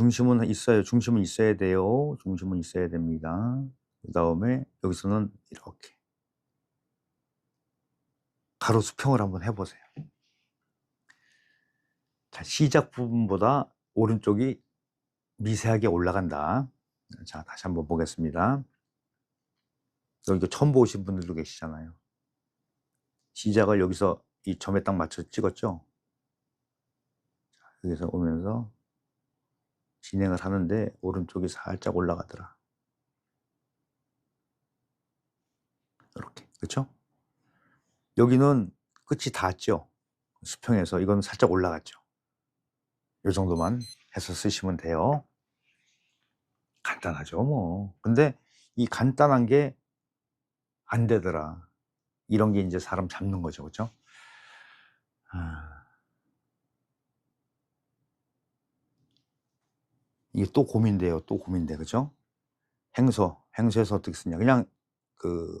중심은 있어요. 중심은 있어야 돼요. 중심은 있어야 됩니다. 그 다음에 여기서는 이렇게 가로 수평을 한번 해 보세요. 자, 시작 부분보다 오른쪽이 미세하게 올라간다. 자, 다시 한번 보겠습니다. 여기 처음 보신 분들도 계시잖아요. 시작을 여기서 이 점에 딱 맞춰 찍었죠? 자, 여기서 오면서 진행을 하는데 오른쪽이 살짝 올라가더라. 이렇게. 그렇죠? 여기는 끝이 닿았죠? 수평에서 이건 살짝 올라갔죠. 이 정도만 해서 쓰시면 돼요. 간단하죠, 뭐. 근데 이 간단한 게 안 되더라. 이런 게 이제 사람 잡는 거죠, 그죠? 아. 이게 또 고민돼요, 또 고민돼, 그죠? 행소, 행소에서 어떻게 쓰냐. 그냥 그